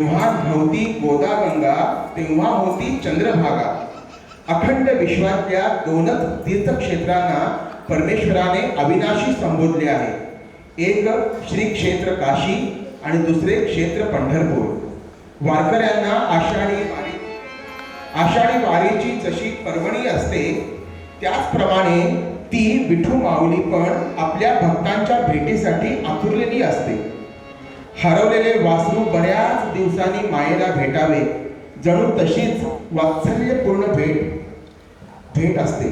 तेव्हा नव्हती गोदागंगा तेव्हा होती चंद्रभागा. अखंड विश्वातल्या दोनच तीर्थक्षेत्रांना परमेश्वराने अविनाशी संबोधले आहे. एक श्री क्षेत्र काशी आणि दुसरे क्षेत्र पंढरपूर. वारकऱ्यांना आषाढी वारी आषाढी वारीची जशी पर्वणी असते त्याचप्रमाणे ती विठू माऊली पण आपल्या भक्तांच्या भेटीसाठी आतुरलेली असते. हरवलेले वासरू बऱ्याच दिवसांनी मायेला भेटावे. जणू तशीच वात्सल्यपूर्ण भेट भेट असते.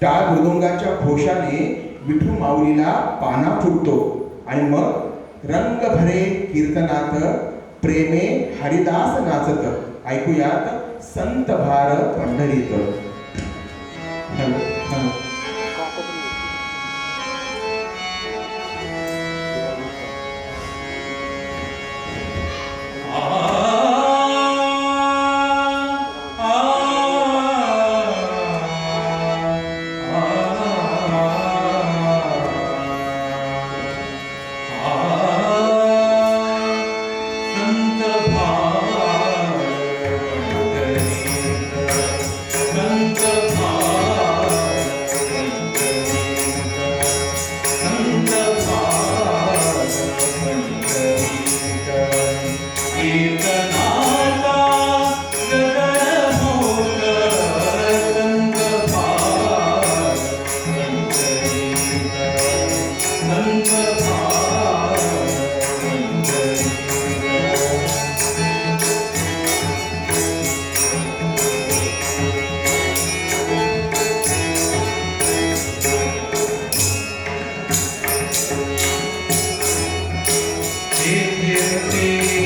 टाळ मृदुंगाच्या घोषाने विठू माऊलीला पाना फुटतो आणि मग रंग भरे कीर्तनात प्रेमे हरिदास नाचत. ऐकूयात संत भार पंढरीत Devi